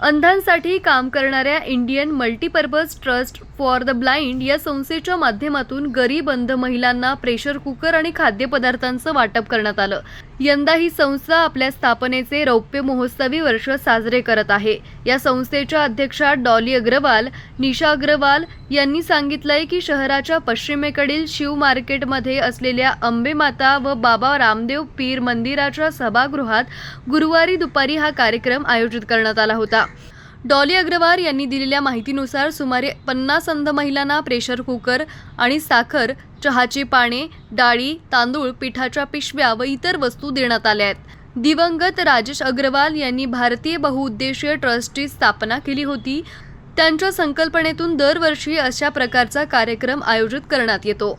अंधांसाठी काम करणाऱ्या Indian multipurpose trust for the blind या संस्थेच्या माध्यमातून गरीब अंध महिलांना प्रेशर कुकर आणि खाद्यपदार्थांचं वाटप करण्यात आलं. यंदा ही संस्था आपल्या स्थापनेचे रौप्य महोत्सवी वर्ष साजरे करत आहे. या संस्थेच्या अध्यक्षा डॉली अग्रवाल निशा अग्रवाल यांनी सांगितलंय की शहराच्या पश्चिमेकडील शिव मार्केटमध्ये असलेल्या अंबे माता व बाबा रामदेव पीर मंदिराच्या सभागृहात गुरुवारी दुपारी हा कार्यक्रम आयोजित करण्यात आला होता. डॉली अग्रवाल यांनी दिलेल्या माहितीनुसार सुमारे पन्नास अंध महिलांना प्रेशर कुकर आणि साखर चहाची पाने डाळी तांदूळ पिठाच्या पिशव्या व इतर वस्तू देण्यात आल्या आहेत. दिवंगत राजेश अग्रवाल यांनी भारतीय बहुउद्देशीय ट्रस्टची स्थापना केली होती. त्यांच्या संकल्पनेतून दरवर्षी अशा प्रकारचा कार्यक्रम आयोजित करण्यात येतो.